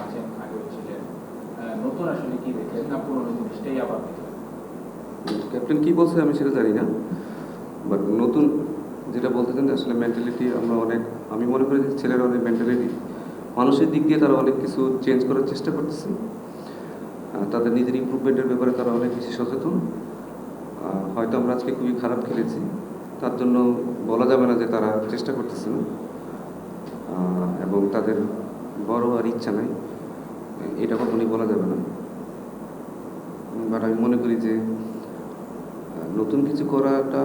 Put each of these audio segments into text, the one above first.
আছেন আগেও ছিলেন। নতুন আসলে কি দেখলেন না পুরোনো জিনিসটাই আবার ক্যাপ্টেন, কি বলছে আমি সেটা জানি না। বাট নতুন যেটা বলতেছেন যে আসলে মেন্টালিটি আমরা অনেক, আমি মনে করি যে ছেলেরা অনেক মেন্টালিটি মানুষের দিক দিয়ে তারা অনেক কিছু চেঞ্জ করার চেষ্টা করতেছে। তাদের নিজের ইমপ্রুভমেন্টের ব্যাপারে তারা অনেক বেশি সচেতন। হয়তো আমরা আজকে খুবই খারাপ খেলেছি। তার জন্য বলা যাবে না যে তারা চেষ্টা করতেছে না। এবং তাদের বড় হওয়ার ইচ্ছা নাই। এটা কখনই বলা যাবে না। বাট আমি মনে করি যে, নতুন কিছু করাটা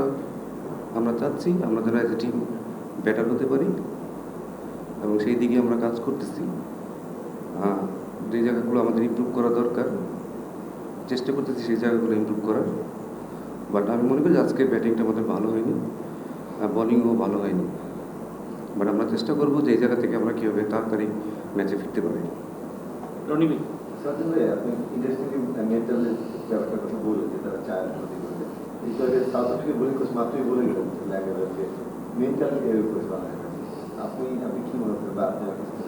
আমরা চাচ্ছি, আমরা যেন অ্যাজ এ টিম বেটার হতে পারি এবং সেই দিকে আমরা কাজ করতেছি। যে জায়গাগুলো আমাদের ইমপ্রুভ করা দরকার, চেষ্টা করতেছি সেই জায়গাগুলো ইমপ্রুভ করার। বাট আমি মনে করি আজকে ব্যাটিংটা আমাদের ভালো হয়নি, আর বলিংও ভালো হয়নি। বাট আমরা চেষ্টা করব যে এই জায়গা থেকে আমরা কীভাবে তাড়াতাড়ি ম্যাচে ফিরতে পারি। রণিবি সার্জন ভাই আপনি ইন্টারেস্টিংলি মেন্টালের ব্যাপারটার কথা বললেন যে তারা চায় ক্ষতি করতে একটু আগে সাউথ আফ্রিকা বোলিং কোচ মাত্রই বলে গেলেন লাগে যে মেন্টাল এর উপর বানায় আপনি আপনি কি মনে করেন বা আপনার কাছে কি?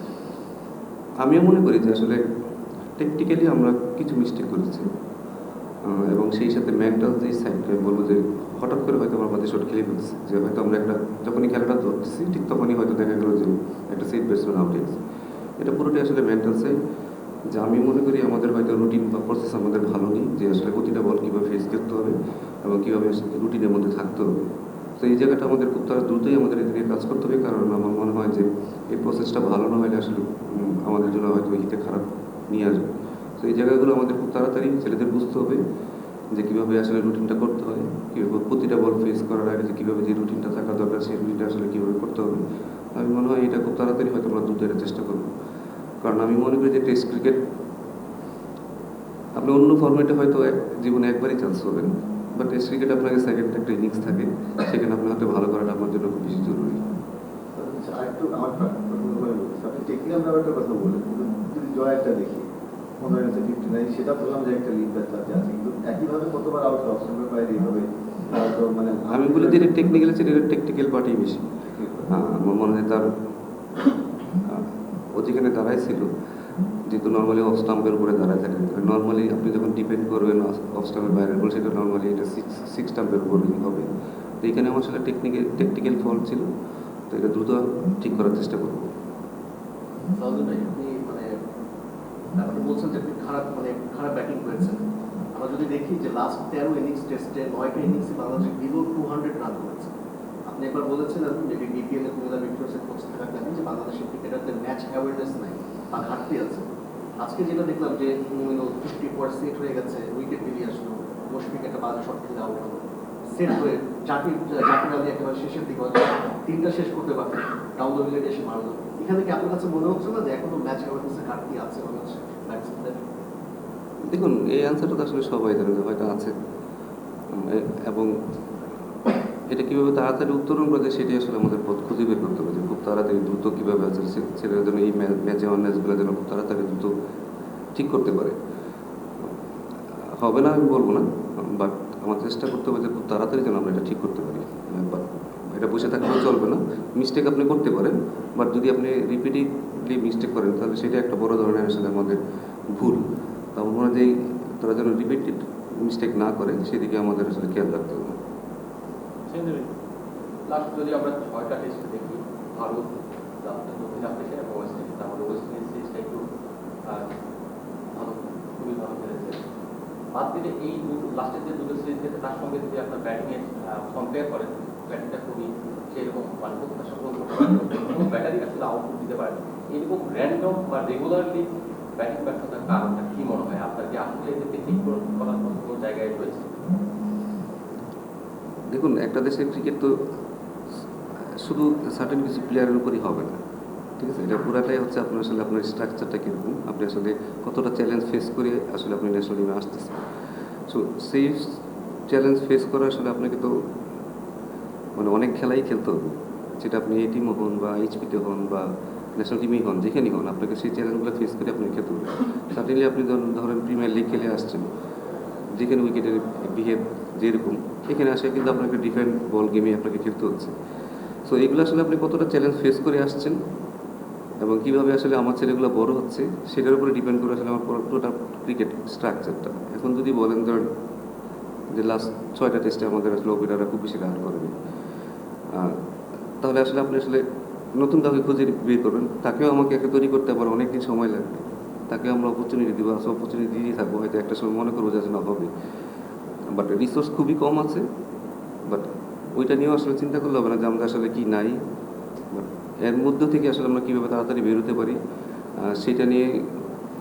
আমিও মনে করি যে আসলে টেকনিক্যালি আমরা কিছু মিস্টেক করেছি। আহ, এবং সেই সাথে মেন্টাল যে সাইডটা আমি বলব যে হঠাৎ করে হয়তো আমরা বাদে শট খেলে ফেলছি যে হয়তো আমরা একটা যখনই খেলাটা ধরতেছি ঠিক তখনই হয়তো দেখা গেলো যে একটা সেট ব্যাটসম্যান আউট হয়ে গেছে। এটা পুরোটাই আসলে মেন্টাল সাইড যে আমি মনে করি আমাদের হয়তো রুটিন বা প্রসেস আমাদের ভালো নেই যে আসলে প্রতিটা বল কীভাবে ফেস করতে হবে এবং কীভাবে রুটিনের মধ্যে থাকতে হবে। তো এই জায়গাটা আমাদের খুব তারা দ্রুতই আমাদের এদিকে কাজ করতে হবে, কারণ আমার মনে হয় যে এই প্রসেসটা ভালো না হলে আসলে আমাদের জন্য হয়তো হিতে খারাপ নিয়ে আসবে। তো এই জায়গাগুলো আমাদের খুব তাড়াতাড়ি ছেলেদের বুঝতে হবে যে কীভাবে আসলে রুটিনটা করতে হয়, কীভাবে প্রতিটা বল ফেস করার আগে যে কীভাবে যে রুটিনটা থাকা দরকার, সেই রুটিনটা আসলে কীভাবে করতে হবে। আমি মনে হয় এটা খুব তাড়াতাড়ি হয়তো আমরা দ্রুত এটা চেষ্টা করব। কারণ আমি মনে করি যে টেস্ট ক্রিকেট আপনি অন্য ফর্মেটে হয়তো জীবনে একবারই চান্স পাবেন। বাট টেস্ট ক্রিকেট আপনাকে সেকেন্ড একটা ইনিংস থাকে সেখানে আপনি হয়তো ভালো করাটা আমার জন্য খুব বেশি জরুরি। আচ্ছা, আরেকটু আমার আপনি টেকনিক্যাল কথা যদি দেখি পনেরো ইনিংসে ফিফটি নাইন সেটা বললাম যে একটা লিগ ব্যাচ আছে কিন্তু একইভাবে কতবার আউট অপশনের বাইরে এইভাবে মানে আমি বলি যে এটা টেকনিক্যাল আছে এটা টেকনিক্যাল পার্টি বেশি। আমার মনে হয় তার ও যেখানে দাঁড়ায় ছিল। যেহেতু নর্মালি অফ স্টাম্পের উপরে দাঁড়ায় থাকে। নর্মালি আপনি যখন ডিপেন্ড করবেন অফ স্টাম্পের বাইরের বল, সেটা নর্মালি এটা সিক্স সিক্স স্টাম্পের উপর হবে। তো এখানে আমার আসলে টেকনিক্যাল টেকনিক্যাল ফল্ট ছিল। তো এটা দ্রুত ঠিক করার চেষ্টা করব। মানে আপনি বলছেন যে আপনি খারাপ মানে খারাপ করেছেন। আমরা যদি দেখি যে লাস্ট তেরো ইনিংস টেস্টে নয়টা ইনিংসে Bangladesh below two hundred run করেছে। আপনি একবার বলেছিলেন বিপিএল এ কুমিল্লা যে বাংলাদেশের ক্রিকেটারদের ম্যাচ অ্যাওয়ারনেস নাই বা ঘাটতি আছে। আজকে যেটা দেখলাম যে মমিনুল ফিফটি হয়ে গেছে উইকেট বেরিয়ে আসলো মুশফিক একটা বাজে শট খেলে আউট হলো। সেট হয়ে আলী একেবারে শেষের দিকে হয়তো তিনটা শেষ করতে ডাউন দ্য উইকেট এসে মারলো। এখানে কি আপনার কাছে মনে হচ্ছে না যে এখনও ম্যাচ অ্যাওয়ারনেসের ঘাটতি আছে মনে হচ্ছে? ব্যাটসম্যানদের? দেখুন, এই অ্যান্সারটা তো আসলে সবাই যে হয়তো আছে। এবং এটা কীভাবে তাড়াতাড়ি উত্তরণ করা যায় সেটি আসলে আমাদের পথ খুঁজে বের করতে হবে যে খুব তাড়াতাড়ি দ্রুত কীভাবে আছে ছেলেরা যেন এই ম্যাচে অন ম্যাচগুলো যেন খুব তাড়াতাড়ি দ্রুত ঠিক করতে পারে। হবে না আমি বলব না বাট আমার চেষ্টা করতে হবে যে খুব তাড়াতাড়ি যেন আমরা এটা ঠিক করতে পারি। এটা বসে থাকলেও চলবে না। মিস্টেক আপনি করতে পারেন বাট যদি আপনি রিপিটেডলি মিস্টেক করেন, তাহলে সেটা একটা বড় ধরনের আসলে আমাদের ভুল। তো মনে হয় যে তারা যেন রিপিটেড মিস্টেক না করে, সেদিকে আমাদের আসলে খেয়াল রাখতে হবে। লাস্ট যদি আমরা ছয়টা টেস্ট দেখি, ভারত দক্ষিণ আফ্রিকা এবং ওয়েস্ট ইন্ডিজ তাহলে ওয়েস্ট ইন্ডিজ টেস্টটা একটু ভালো, খুবই ভালো খেলেছে। বাদ দিলে এই লাস্টের যে দুটো সিরিজ গেছে তার সঙ্গে যদি আপনার ব্যাটিংয়ের কম্পেয়ার করেন ব্যাটিংটা খুবই সেরকম মানে প্রত্যাশা কোনো ব্যাটারই আসলে আউটপুট দিতে পারেনি। এরকম র্যান্ডম বা রেগুলারলি ব্যাটিং ব্যর্থতার কারণটা কি মনে হয়? আপনার কি আসলে এদেরকে ঠিক করার মতো কোনো জায়গায় রয়েছে? দেখুন, একটা দেশের ক্রিকেট তো শুধু সার্টেন কিছু প্লেয়ারের উপরই হবে না। ঠিক আছে? এটা পুরাটাই হচ্ছে আপনার আসলে আপনার স্ট্রাকচারটা কীরকম, আপনি আসলে কতটা চ্যালেঞ্জ ফেস করে আসলে আপনি ন্যাশনাল টিমে আসতেছেন। সো সেই চ্যালেঞ্জ ফেস করে আসলে আপনাকে তো মানে অনেক খেলাই খেলতে হবে। সেটা আপনি এই টিমও হন বা এইচপিতে হন বা ন্যাশনাল টিমেই হন, যেখানেই হন, আপনাকে সেই চ্যালেঞ্জগুলো ফেস করে আপনাকে খেলতে হবে। সার্টেনলি আপনি ধরেন প্রিমিয়ার লিগ খেলে আসছেন, যেখানে উইকেটের বিহেভ যেরকম এখানে আসে কিন্তু আপনাকে ডিফেন্ড বল গেমে আপনাকে খেলতে হচ্ছে। সো এইগুলো আসলে আপনি কতটা চ্যালেঞ্জ ফেস করে আসছেন এবং কীভাবে আসলে আমার ছেলেগুলো বড় হচ্ছে সেটার উপরে ডিপেন্ড করে আসলে আমার পুরোটা ক্রিকেট স্ট্রাকচারটা এখন যদি বলেন ধরেন যে লাস্ট ছয়টা টেস্টে আমাদের আসলে ওপেনাররা খুব বেশি রান আহ, তাহলে আসলে আপনি আসলে নতুন কাউকে খুঁজে বের করবেন। তাকেও আমাকে একটা তৈরি করতে আবার অনেকদিন সময় লাগবে। তাকে আমরা অপরচুনিটি দিব আসলে অপরচুনিটি দিয়েই থাকব। হয়তো একটা সময় মনে করব যে আসলে হবে। বাট রিসোর্স খুবই কম আছে বাট ওইটা নিয়েও আসলে চিন্তা করলে হবে না যে আমাদের আসলে কী নাই। But এর মধ্য থেকে আসলে আমরা কীভাবে তাড়াতাড়ি বেরোতে পারি সেটা নিয়ে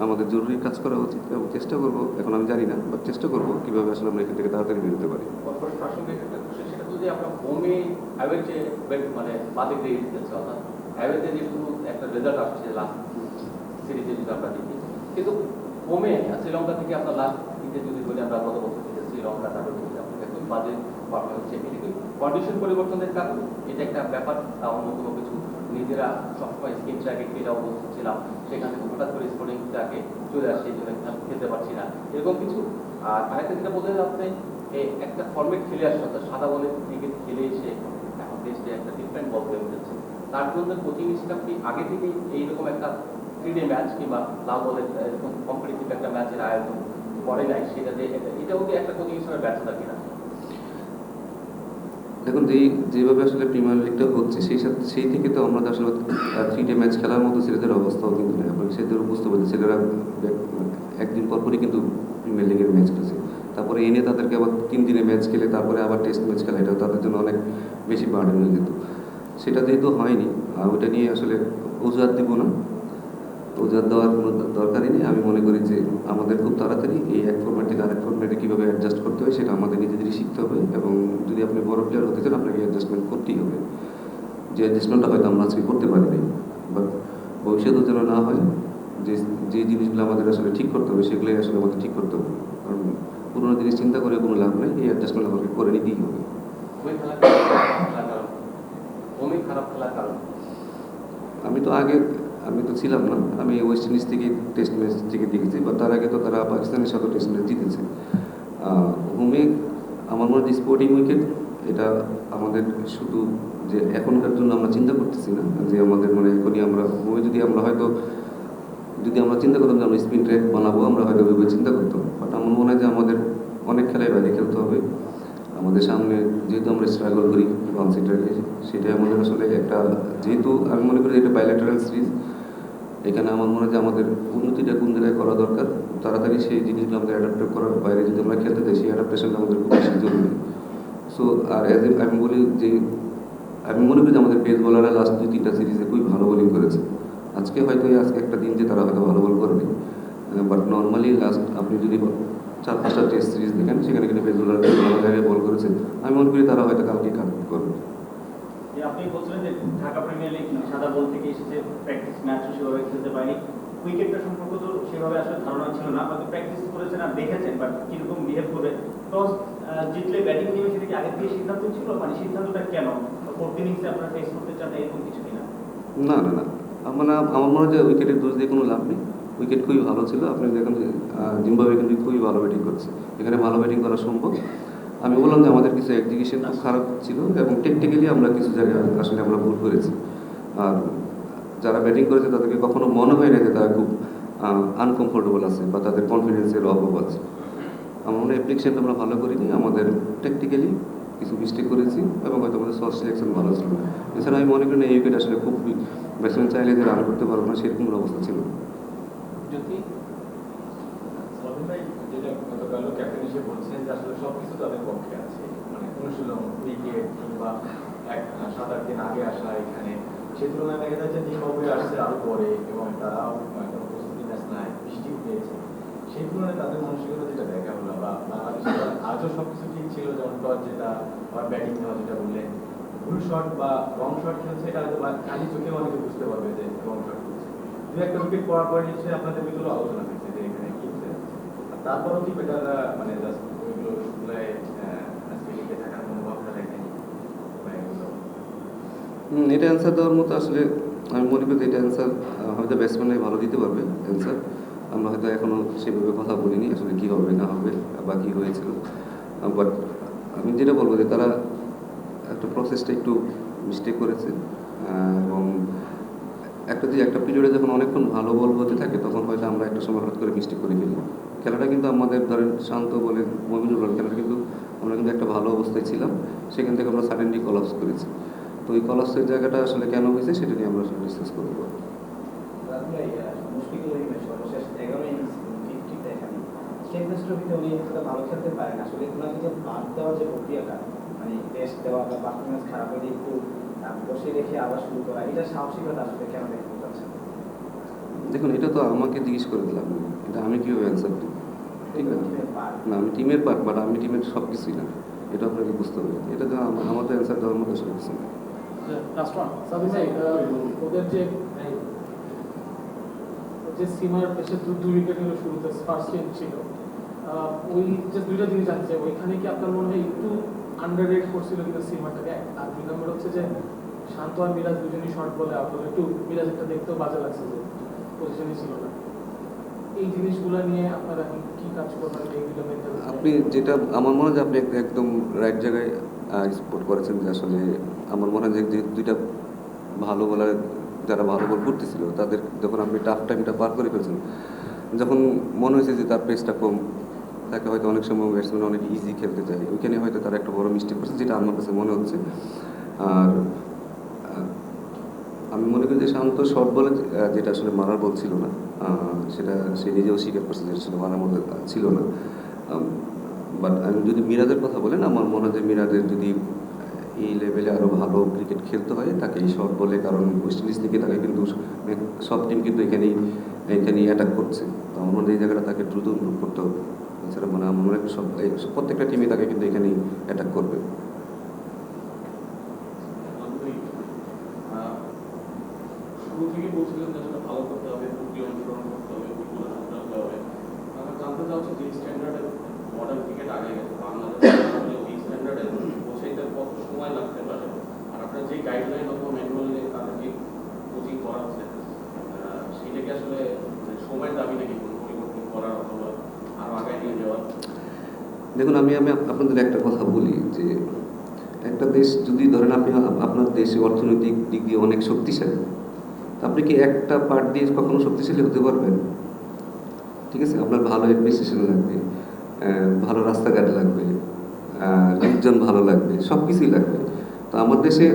আমাদের জরুরি কাজ করা উচিত এবং চেষ্টা করব, এখন আমি জানি না বাট চেষ্টা করব কীভাবে আসলে আমরা এখান থেকে তাড়াতাড়ি বেরোতে পারি। কিন্তু শ্রীলঙ্কা থেকে আপনার লাস্ট যদি বলি আমরা গত কন্ডিশন পরিবর্তনের কারণে এটা একটা ব্যাপার অন্য কোনো কিছু নিজেরা সবসময় স্কিম ট্র্যাকে খেলা অবস্থা ছিলাম, সেখান হঠাৎ করে স্পোর্টিং ট্র্যাকে চলে আসছে জন্য খেলতে পারছি না। এরকম কিছু, আর আরেকটা যেটা বোঝা যাচ্ছে একটা ফর্মেট খেলে আসছে অর্থাৎ সাদা বলে ক্রিকেট খেলে এসে এখন টেস্টে একটা ডিফারেন্ট বল হয়ে উঠেছে। তার জন্য কোচিং স্টাফ আগে থেকেই এইরকম একটা থ্রি ডে ম্যাচ কিংবা লাভ বলে এরকম কম্পিটিটিভ একটা ম্যাচের আয়োজন নাই। এটাও কি একটা দেখুন, যেই, যেভাবে আসলে প্রিমিয়ার লিগটা হচ্ছে, সেই সাথে, সেই থেকে তো আমরা আসলে থ্রি ডে ম্যাচ খেলার মতো ছেলেদের অবস্থাও কিন্তু নেই। আপনাকে সেদের বুঝতে পারছি, ছেলেরা একদিন পর পরই কিন্তু প্রিমিয়ার লিগের ম্যাচ খেলছে। তারপরে এনে তাদেরকে আবার তিন দিনে ম্যাচ খেলে, তারপরে আবার টেস্ট ম্যাচ খেলা এটা তাদের জন্য অনেক বেশি বার্ডেন হয়ে যেত। সেটা যেহেতু হয়নি আর ওটা নিয়ে আসলে অজুহাত দিব না। অজুহাত দেওয়ার কোনো দরকারই নেই। আমি মনে করি যে আমাদের খুব তাড়াতাড়ি এই এক ফর্মেট থেকে আরেক ফর্মেটে কীভাবে অ্যাডজাস্ট করতে হয় সেটা আমাদের নিজেদেরই শিখতে হবে এবং যদি আপনি বড় প্লেয়ার হতে চান আপনাকে অ্যাডজাস্টমেন্ট করতেই হবে। যে অ্যাডজাস্টমেন্টটা হয়তো আমরা আজকে করতে পারিনি বাট ভবিষ্যতেও যেন না হয় যে যে জিনিসগুলো আমাদের আসলে ঠিক করতে হবে সেগুলোই আসলে আমাদের ঠিক করতে হবে। কারণ পুরোনো জিনিস চিন্তা করে কোনো লাভ নেই এই অ্যাডজাস্টমেন্ট আমাকে করে নিতেই হবে। আমি তো আগে আমি তো ছিলাম না। আমি ওয়েস্ট ইন্ডিজ থেকে টেস্ট ম্যাচ থেকে দেখেছি বা তার আগে তো তারা পাকিস্তানের সাথে টেস্ট ম্যাচ জিতেছে। হোমে আমার মনে হয় স্পোর্টিং উইকেট এটা আমাদের শুধু যে এখনকার জন্য আমরা চিন্তা করতেছি না, যে আমাদের মানে এখনই আমরা, হোমে যদি আমরা হয়তো, যদি আমরা চিন্তা করতাম যে আমরা স্পিন ট্র্যাক বানাবো, আমরা হয়তো ওইভাবে চিন্তা করতাম। বাট আমার মনে হয় যে আমাদের অনেক খেলায় বাইরে খেলতে হবে। আমাদের সামনে যেহেতু আমরা স্ট্রাগল করি কনসিডারকে সেটাই আমাদের আসলে একটা, যেহেতু আমি মনে করি এটা বাইলেটারাল সিরিজ এখানে আমার মনে হয় যে আমাদের উন্নতিটা কোন জায়গায় করা দরকার? তাড়াতাড়ি সেই জিনিসগুলো আমাদের অ্যাডাপ্ট করার বাইরে যদি আমরা খেলতে চাই সেই অ্যাডাপ্টেশনটা আমাদের খুব বেশি জরুরি সো আর অ্যাজ এ আমি বলি যে, আমি মনে করি যে আমাদের পেস বলাররা লাস্ট দুই, তিনটা সিরিজে খুবই ভালো বোলিং করেছে। আজকে হয়তো আজকে একটা দিন যে তারা হয়তো ভালো বল করবে বাট নর্মালি লাস্ট আপনি যদি চার, পাঁচটা টেস্ট সিরিজ দেখেন, সেখানে কিন্তু পেস বলার ভালো জায়গায় বল করেছে। আমি মনে করি তারা হয়তো কালকে কাট করবে। আপনি বলছিলেন যে ঢাকা প্রিমিয়ার লিগ সাদা বল থেকে এসেছে প্র্যাকটিস সেভাবে খেলতে পারেনি। উইকেটটা সম্পর্ক তো সেভাবে আসলে ধারণা ছিল না, হয়তো প্র্যাকটিস করেছেন আর দেখেছেন বাট বিহেভ টস জিতলে ব্যাটিং আগে থেকে সিদ্ধান্ত ছিল? মানে সিদ্ধান্তটা কেন? ফোর্থ ইনিংসে আপনারা ফেস করতে চান, এরকম কিছু কিনা? না না না। আমার মনে হয় উইকেটের দোষ দিয়ে কোনো লাভ নেই। উইকেট খুবই ভালো ছিল। আপনি দেখেন যে কিন্তু খুবই ভালো ব্যাটিং করছে। এখানে ভালো ব্যাটিং করা সম্ভব। আমি বললাম যে আমাদের কিছু এক্সিকিউশন খুব খারাপ ছিল এবং টেকনিক্যালি আমরা কিছু জায়গায় আসলে আমরা ভুল করেছি। আর যারা ব্যাটিং করেছে তাদেরকে কখনো মনে হয় না যে তারা খুব আনকমফোর্টেবল আছে বা তাদের কনফিডেন্সের অভাব আছে। আমার মনে অ্যাপ্লিকেশনটা আমরা ভালো করিনি, আমাদের টেকনিক্যালি কিছু মিস্টেক করেছি এবং হয়তো আমাদের সস সিলেকশন ভালো ছিল এছাড়া আমি মনে করি না এই উইকেট আসলে খুব ব্যাটসম্যান চাইলে যে রান করতে পারব না, সেরকম অবস্থা ছিল যদি যেটা ক্যাপ্টেন হিসেবে বলছিলেন যে আসলে সবকিছু তাদের পক্ষে আছে। মানে অনুশীলন ক্রিকেট কিংবা এক, সাত, আট দিন আগে আসা এখানে। সে তুলনায় দেখা যাচ্ছে জিম্বাবুয়ে আসছে আরও পরে এবং তারাও কোনো প্রস্তুতি ম্যাচ নাই, বৃষ্টি পেয়েছে সেই তুলনায় তাদের মানসিকতা যেটা দেখা হলো বা বাংলাদেশের আজও সবকিছু ঠিক ছিল, যেমন টস যেটা বা ব্যাটিং দেওয়া যেটা বললেন। ভুল শট বা রং শট খেলছে, এটা হয়তো খালি চোখে অনেকে বুঝতে পারবে যে রং শট খেলছে দু একটা উইকেট পড়ার পরে নিশ্চয়ই আপনাদের ভিতরে আলোচনা হয়েছে যে এখানে কি তারপরেও কি বেটার মানে এটা অ্যান্সার দেওয়ার মতো আসলে আমি মনে করি এটা অ্যান্সার হয়তো ব্যাটসম্যানরাই ভালো দিতে পারবে অ্যান্সার আমরা হয়তো এখনও সেভাবে কথা বলিনি আসলে কী হবে, না হবে, বা কী হয়েছিল বাট আমি যেটা বলব যে তারা একটা প্রসেসটা একটু মিস্টেক করেছে এবং একটা যে একটা পিরিয়ডে যখন অনেকক্ষণ ভালো বল হতে থাকে, তখন হয়তো আমরা একটা সময় হঠাৎ করে মিস্টেক করে ফেলি। খেলাটা কিন্তু আমাদের ধরেন শান্ত বলে মমিনুল বলেন খেলাটা কিন্তু আমরা কিন্তু একটা ভালো অবস্থায় ছিলাম। সেখান থেকে আমরা সাডেনলি কলাপস করেছি। তো ওই কলাপসের জায়গাটা আসলে কেন হয়েছে সেটা নিয়ে আমরা ডিসকাস করব। ট্রফিতে উনি এতটা ভালো খেলতে পারেন আসলে ওনাকে যে বাদ দেওয়ার যে প্রক্রিয়াটা মানে টেস্ট দেওয়া বা পারফরমেন্স খারাপ হলে একটু আহ, বসে রেখে আবার শুরু করা এটা সাহসিকতা আসলে কেন দেখতে পাচ্ছেন? দেখুন এটা তো আমাকে জিজ্ঞেস করে দিলাম। এটা আমি কীভাবে অ্যান্সার দিই ঠিক আছে না আমি টিমের পার্ট বাট আমি টিমের সব কিছুই না। এটা আপনাকে বুঝতে হবে। এটা আমাদের অ্যান্সার দেওয়ার মতো সব কিছু না। লাস্ট ওয়ান সাবির ভাই আহ, ওদের যে যে সীমার পেশে দুই উইকেট নিল শুরুতে ফার্স্ট ইন ছিল ওই যে দুইটা জিনিস জানতে ওইখানে কি আপনার মনে হয় একটু আন্ডার রেট করছিল কিন্তু সীমাটাকে? আর দুই নম্বর হচ্ছে যে শান্ত আর মিরাজ দুজনই শর্ট বলে আপনার একটু মিরাজেরটা দেখতেও বাজে লাগছে যে পজিশনই ছিল না। আপনি যেটা, আমার মনে হয় আপনি একদম রাইট জায়গায় স্পোর্ট করেছেন যে আসলে আমার মনে হয় যে দুইটা ভালো বলার, যারা ভালো বল করতেছিল, তাদের যখন আপনি টাফ টাইমটা পার করে ফেলছেন, যখন মনে হয়েছে যে তার পেসটা কম, তাকে হয়তো অনেক সময় ব্যাটসম্যান অনেক ইজি খেলতে চায়, ওইখানে হয়তো তার একটা বড় মিস্টেক করছে, যেটা আমার কাছে মনে হচ্ছে। আর আমি মনে করি যে শান্ত শর্ট বলে যেটা আসলে মারার বল ছিল না। সেটা সে নিজেও স্বীকার করছে যে আসলে মারার মধ্যে ছিল না। বাট আমি যদি মিরাজের কথা বলেন, আমার মনে হয় যে মিরাজের যদি এই লেভেলে আরও ভালো ক্রিকেট খেলতে হয় তাকে শর্ট বলে, কারণ ওয়েস্ট ইন্ডিজ থেকে তাকে কিন্তু সব টিম কিন্তু এখানেই এখানেই অ্যাটাক করছে। তো আমার মনে এই জায়গাটা তাকে দ্রুত ইমপ্রুভ করতে হবে। এছাড়া মানে আমার মনে হয় সব প্রত্যেকটা টিমই তাকে কিন্তু এখানেই অ্যাটাক করবে। বলছিলেন যে আসলে ভালো করতে হবে অনুসরণ করতে হবে সামলাতে হবে আমরা জানতে চাচ্ছি যে ক্রিকেট আগে গেছে স্ট্যান্ডার্ডে পৌঁছাইতে কত সময় লাগতে পারে আর আপনার যে গাইডলাইন অথবা কোচিং সেটাকে আসলে সময়ের দাবি নাকি পরিবর্তন করার অথবা আরও আগায় নিয়ে যাওয়ার দেখুন, আমি আমি আপনাদের একটা কথা বলি যে একটা দেশ যদি ধরেন আপনি আপনার দেশে অর্থনৈতিক দিক দিয়ে অনেক শক্তিশালী আপনি কি একটা পার্ট দিয়ে কখনো শক্তিশালী হতে পারবেন? ঠিক আছে, আপনার ভালো অ্যাডমিনিস্ট্রেশন লাগবে ভালো রাস্তাঘাট লাগবে লোকজন ভালো লাগবে সব কিছুই লাগবে। তো আমার দেশে,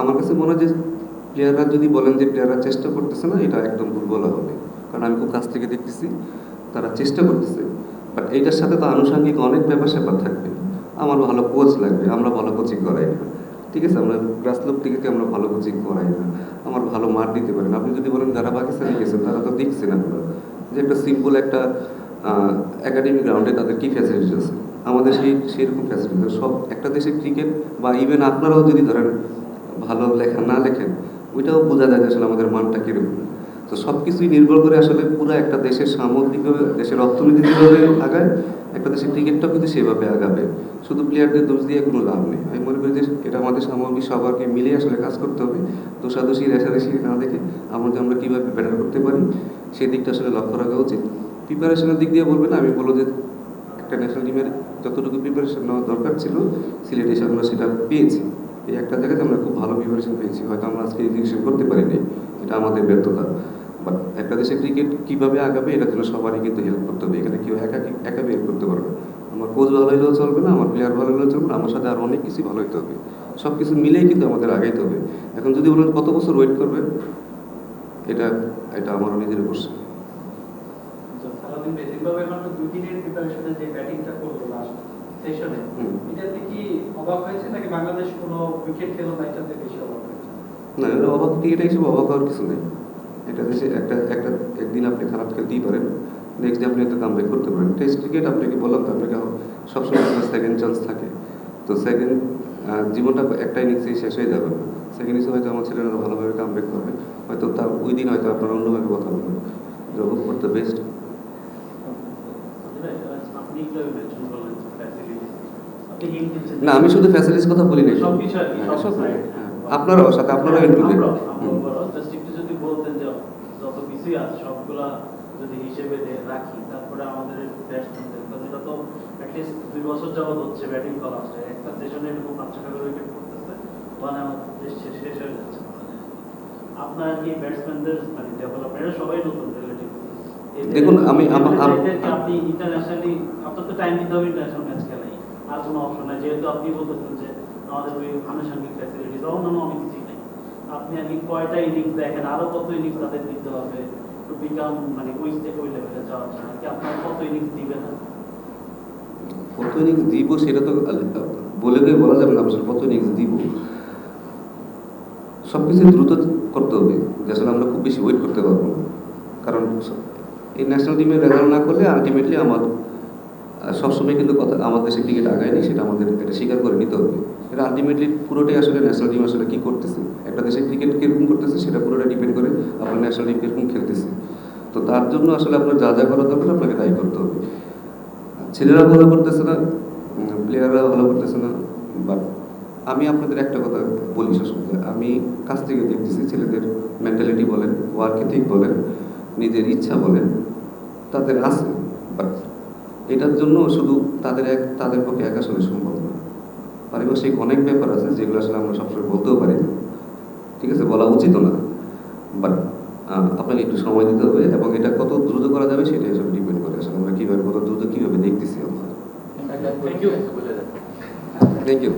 আমার কাছে মনে হয় যে প্লেয়াররা যদি বলেন যে প্লেয়াররা চেষ্টা করতেছে না, এটা একদম ভুল বলা হবে। কারণ আমি খুব কাছ থেকে দেখতেছি, তারা চেষ্টা করতেছে। বাট এইটার সাথে তো আনুষঙ্গিক অনেক ব্যাপার স্যাপার থাকবে। আমার ভালো কোচ লাগবে, আমরা ভালো কোচিং করাই। না ঠিক আছে, আমরা গ্রাসলোক থেকে আমরা ভালো কোচিং করাই না, আমার ভালো মার দিতে পারেন আপনি যদি বলেন যারা পাকিস্তানে গেছেন, তারা তো দেখছেন আপনারা যে একটা সিম্পল একটা একাডেমিক গ্রাউন্ডে তাদের কী ফ্যাসিলিটি আছে? আমাদের সেই, সেরকম ফ্যাসিলিটি সব একটা দেশের ক্রিকেট বা ইভেন আপনারাও যদি ধরেন ভালো লেখা না লেখেন, ওইটাও বোঝা যায় যে আসলে আমাদের মানটা কীরকম। তো সব কিছুই নির্ভর করে আসলে পুরো একটা দেশের সামগ্রিকভাবে, দেশের অর্থনীতি যেভাবে আগায় একটা দেশের ক্রিকেটটাও কিন্তু সেভাবে আগাবে। শুধু প্লেয়ারদের দোষ দিয়ে কোনো লাভ নেই। আমি মনে করি যে এটা আমাদের সামগ্রিক সবাইকে মিলে আসলে কাজ করতে হবে। দোষাদোষী, রেশারেশি না দেখে আমাদের আমরা কীভাবে বেটার করতে পারি, সেই দিকটা আসলে লক্ষ্য রাখা উচিত। প্রিপারেশনের দিক দিয়ে বলবেন, আমি বলব যে একটা ন্যাশনাল টিমের যতটুকু প্রিপারেশন নেওয়া দরকার ছিল, সিলেটে এসে আমরা সেটা পেয়েছি। এই একটা জায়গাতে আমরা খুব ভালো প্রিপারেশন পেয়েছি। হয়তো আমরা আজকে এই জিনিস করতে পারিনি। এটা আমাদের ব্যর্থতা। বাট একটা দেশের ক্রিকেট কীভাবে আগাবে এটার জন্য সবারই কিন্তু হেল্প করতে হবে। এখানে কেউ একা একা হেল্প করতে পারবে। আমার কোচ ভালো হলেও চলবে না আমার প্লেয়ার ভালো হলেও চলবে না আমার সাথে আরও অনেক কিছু ভালো হতে হবে। সব কিছু মিলেই কিন্তু আমাদের আগাইতে হবে। এখন যদি বলেন কত বছর ওয়েট করবেন এটা এটা আমারও নিজের খেলো না অবাক ক্রিকেট হিসেবে অবাক হওয়ার কিছু নেই। এটা দেশে একটা একটা একদিন আপনি খারাপ খেলতেই পারেন। নেক্সট ডে আপনি একটা কামব্যাক করতে পারেন। টেস্ট ক্রিকেট আপনাকে বললাম তো আপনাকে সবসময় আপনার সেকেন্ড চান্স থাকে। তো সেকেন্ড জীবনটা একটা ইনিংসেই শেষ হয়ে যাবে সেকেন্ড ইনিংসে হয়তো আমার ছেলেরা ভালোভাবে কাম কামব্যাক করবে। হয়তো তার ওই দিন হয়তো আপনারা অন্যভাবে কথা বলবেন। জব ফর দ্য বেস্ট না আমি শুধু ফ্যাসিলিটিস কথা বলি কি হ্যাঁ, হ্যাঁ, আপনারাও সাথে আপনারাও ইনক্লুডেড আমরাও, আমরাও just একটু যদি বলতেন যে যত কিছুই আছে সবগুলা যদি হিসেবে রাখি তারপরে আমাদের কারণ এটা তো অ্যাটলিস্ট দুই বছর যাবত হচ্ছে ব্যাটিং করা হচ্ছে একটা সেশনে এরকম পাঁচ ছটা করে উইকেট করতেছে মানে আমাদের দেশ শেষ হয়ে যাচ্ছে। আপনার কি ব্যাটসম্যানদের মানে ডেভেলপমেন্ট সবাই নতুন রিলেটিভ দেখুন, আমি- আপনি ইন্টারন্যাশনালি আপনার তো টাইম দিতে হবে ইন্টারন্যাশনাল ম্যাচ খেলাই আর কোনো অপশন নাই। যেহেতু আপনি বলতেছেন যে আমাদের ওই আনুষঙ্গিক ফ্যাসিলিটিস অন্যান্য অনেক নেই আপনি কি কয়টা ইনিংস দেখেন? আরও কত ইনিংস তাদের দিতে হবে? টু বিকাম মানে ওই স্টেপ ওই লেভেলে যাওয়ার জন্য কি আপনার কত ইনিংস দিবেন? কত ইনিংস দিব সেটা তো বলে দিয়ে, বলা যাবে না আসলে কত ইনিংস দিব। সব কিছু দ্রুত করতে হবে আসলে আমরা খুব বেশি ওয়েট করতে পারব না। কারণ এই ন্যাশনাল টিমের রেজাল্ট না করলে আলটিমেটলি আমার সবসময় কিন্তু কথা, আমার দেশে ক্রিকেট আগায়নি, সেটা আমাদের এটা স্বীকার করে নিতে হবে। এটা আলটিমেটলি পুরোটাই আসলে ন্যাশনাল টিম আসলে কী করতেছে? একটা দেশে ক্রিকেট কীরকম করতেছে সেটা পুরোটা ডিপেন্ড করে আপনার ন্যাশনাল টিম কীরকম খেলতেছে। তো তার জন্য আসলে আপনার যা যা করা দরকার আপনাকে তাই করতে হবে। ছেলেরা ভালো করতেছে না প্লেয়াররা ভালো করতেছে না বাট আমি আপনাদের একটা কথা বলি সবসময় আমি কাছ থেকে দেখতেছি, ছেলেদের মেন্টালিটি বলেন ওয়ার্ক এথিক বলেন, নিজের ইচ্ছা বলেন, তাদের আছে বাট এটার জন্য শুধু তাদের এক, তাদের পক্ষে এক আসলে সম্ভব পারিপার্শ্বিক অনেক ব্যাপার আছে যেগুলো আসলে আমরা সবসময় বলতেও পারি না। ঠিক আছে? বলা উচিত না। বাট আপনাকে একটু সময় দিতে হবে এবং এটা কত দ্রুত করা যাবে সেটা এসব ডিপেন্ড করে আসলে আমরা কীভাবে কত দ্রুত কীভাবে দেখতেছি আমরা। Thank you thank you